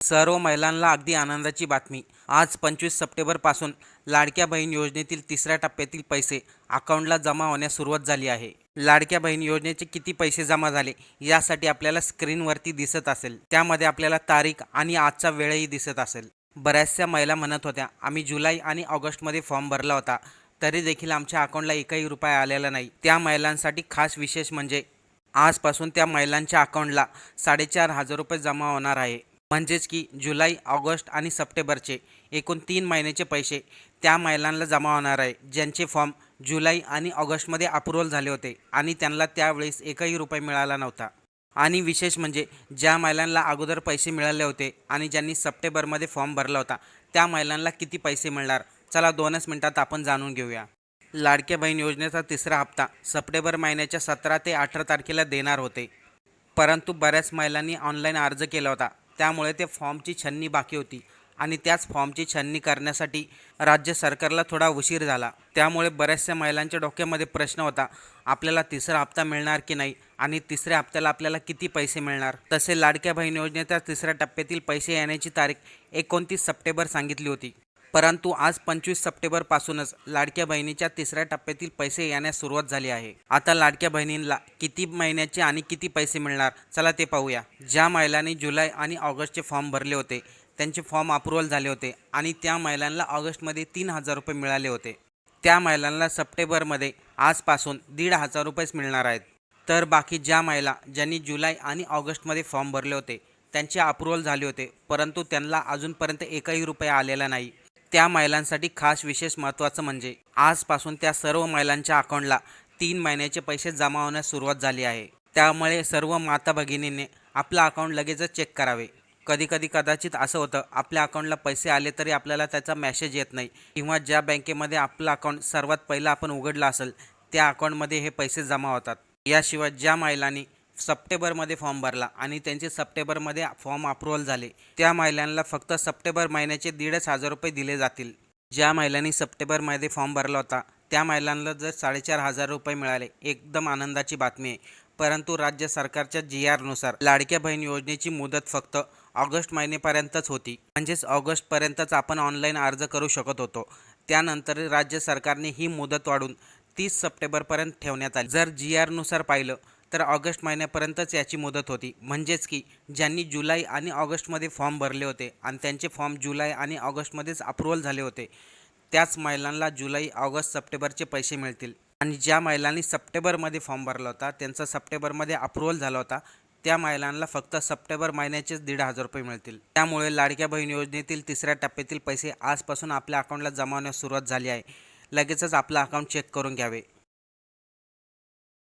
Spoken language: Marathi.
सर्व महिलांना अगदी आनंदाची बातमी. आज पंचवीस सप्टेंबरपासून लाडक्या बहीण योजनेतील तिसऱ्या टप्प्यातील पैसे अकाउंटला जमा होण्यास सुरुवात झाली आहे. लाडक्या बहीण योजनेचे किती पैसे जमा झाले यासाठी आपल्याला स्क्रीनवरती दिसत असेल. त्यामध्ये आपल्याला तारीख आणि आजचा वेळही दिसत असेल. बऱ्याचशा महिला म्हणत होत्या आम्ही जुलै आणि ऑगस्टमध्ये फॉर्म भरला होता तरी देखील आमच्या अकाउंटला एकही रुपया आलेला नाही. त्या महिलांसाठी खास विशेष म्हणजे आजपासून त्या महिलांच्या अकाउंटला साडेचार हजार रुपये जमा होणार आहे. म्हणजेच की जुलै ऑगस्ट आणि सप्टेंबरचे एकूण तीन महिन्याचे पैसे त्या महिलांना जमा होणार आहे ज्यांचे फॉर्म जुलै आणि ऑगस्टमध्ये अप्रुव्हल झाले होते आणि त्यांना त्यावेळेस एकही रुपये मिळाला नव्हता. आणि विशेष म्हणजे ज्या महिलांना अगोदर पैसे मिळाले होते आणि ज्यांनी सप्टेंबरमध्ये फॉर्म भरला होता त्या महिलांना किती पैसे मिळणार? चला दोनच मिनिटात आपण जाणून घेऊया. लाडक्या बहीण योजनेचा तिसरा हप्ता सप्टेंबर महिन्याच्या सतरा ते अठरा तारखेला देणार होते. परंतु बऱ्याच महिलांनी ऑनलाईन अर्ज केला होता. त्यामुळे ते फॉर्मची छन्नी बाकी होती आणि त्याच फॉर्मची छाननी करण्यासाठी राज्य सरकारला थोडा उशीर झाला. त्यामुळे बऱ्याचशा महिलांच्या डोक्यामध्ये प्रश्न होता आपल्याला तिसरा हप्ता मिळणार की नाही आणि तिसऱ्या हप्त्याला आपल्याला किती पैसे मिळणार? तसे लाडक्या बहीण योजनेच्या तिसऱ्या टप्प्यातील पैसे येण्याची तारीख एकोणतीस सप्टेंबर सांगितली होती. परंतु आज पंचवीस सप्टेंबरपासूनच लाडक्या बहिणीच्या तिसऱ्या टप्प्यातील पैसे येण्यास सुरुवात झाली आहे. आता लाडक्या बहिणींना किती महिन्याचे आणि किती पैसे मिळणार? चला ते पाहूया. ज्या महिलांनी जुलै आणि ऑगस्टचे फॉर्म भरले होते त्यांचे फॉर्म अप्रुव्हल झाले होते आणि त्या महिलांना ऑगस्टमध्ये तीन हजार रुपये मिळाले होते. त्या महिलांना सप्टेंबरमध्ये आजपासून दीड हजार रुपयेच मिळणार आहेत. तर बाकी ज्या महिला ज्यांनी जुलै आणि ऑगस्टमध्ये फॉर्म भरले होते त्यांचे अप्रुव्हल झाले होते परंतु त्यांना अजूनपर्यंत एकही रुपया आलेला नाही. त्या महिलांसाठी खास विशेष महत्त्वाचं म्हणजे आजपासून त्या सर्व महिलांच्या अकाउंटला तीन महिन्याचे पैसे जमा होण्यास सुरुवात झाली आहे. त्यामुळे सर्व माता भगिनींनी आपलं अकाउंट लगेचच चेक करावे. कधी कधी कदाचित असं होतं आपल्या अकाउंटला पैसे आले तरी आपल्याला त्याचा मेसेज येत नाही किंवा ज्या बँकेमध्ये आपलं अकाउंट सर्वात पहिलं आपण उघडलं असेल त्या अकाउंटमध्ये हे पैसे जमा होतात. याशिवाय ज्या महिलांनी सप्टेंबरमध्ये फॉर्म भरला आणि त्यांचे सप्टेंबरमध्ये फॉर्म अप्रुव्हल झाले. त्या महिलांना फक्त सप्टेंबर महिन्याचे दीडच हजार रुपये दिले जातील. ज्या महिलांनी सप्टेंबरमध्ये फॉर्म भरला होता त्या महिलांना जर साडेचार हजार रुपये मिळाले एकदम आनंदाची बातमी आहे. परंतु राज्य सरकारच्या जी आरनुसार लाडक्या बहीण योजनेची मुदत फक्त ऑगस्ट महिन्यापर्यंतच होती. म्हणजेच ऑगस्टपर्यंतच आपण ऑनलाईन अर्ज करू शकत होतो. त्यानंतर राज्य सरकारने ही मुदत वाढून तीस सप्टेंबरपर्यंत ठेवण्यात आली. जर जी आरनुसार पाहिलं तर ऑगस्ट महिन्यापर्यंतच याची मुदत होती. म्हणजेच की ज्यांनी जुलै आणि ऑगस्टमध्ये फॉर्म भरले होते आणि त्यांचे फॉर्म जुलै आणि ऑगस्टमध्येच अप्रुव्हल झाले होते त्याच महिलांना जुलै ऑगस्ट सप्टेंबरचे पैसे मिळतील. आणि ज्या महिलांनी सप्टेंबरमध्ये फॉर्म भरला होता त्यांचा सप्टेंबरमध्ये अप्रुव्हल झाला होता त्या महिलांना फक्त सप्टेंबर महिन्याचेच दीड हजार रुपये मिळतील. त्यामुळे लाडक्या बहीण योजनेतील तिसऱ्या टप्प्यातील पैसे आजपासून आपल्या अकाउंटला जमा होण्यास सुरुवात झाली आहे. लगेचच आपलं अकाउंट चेक करून घ्यावे.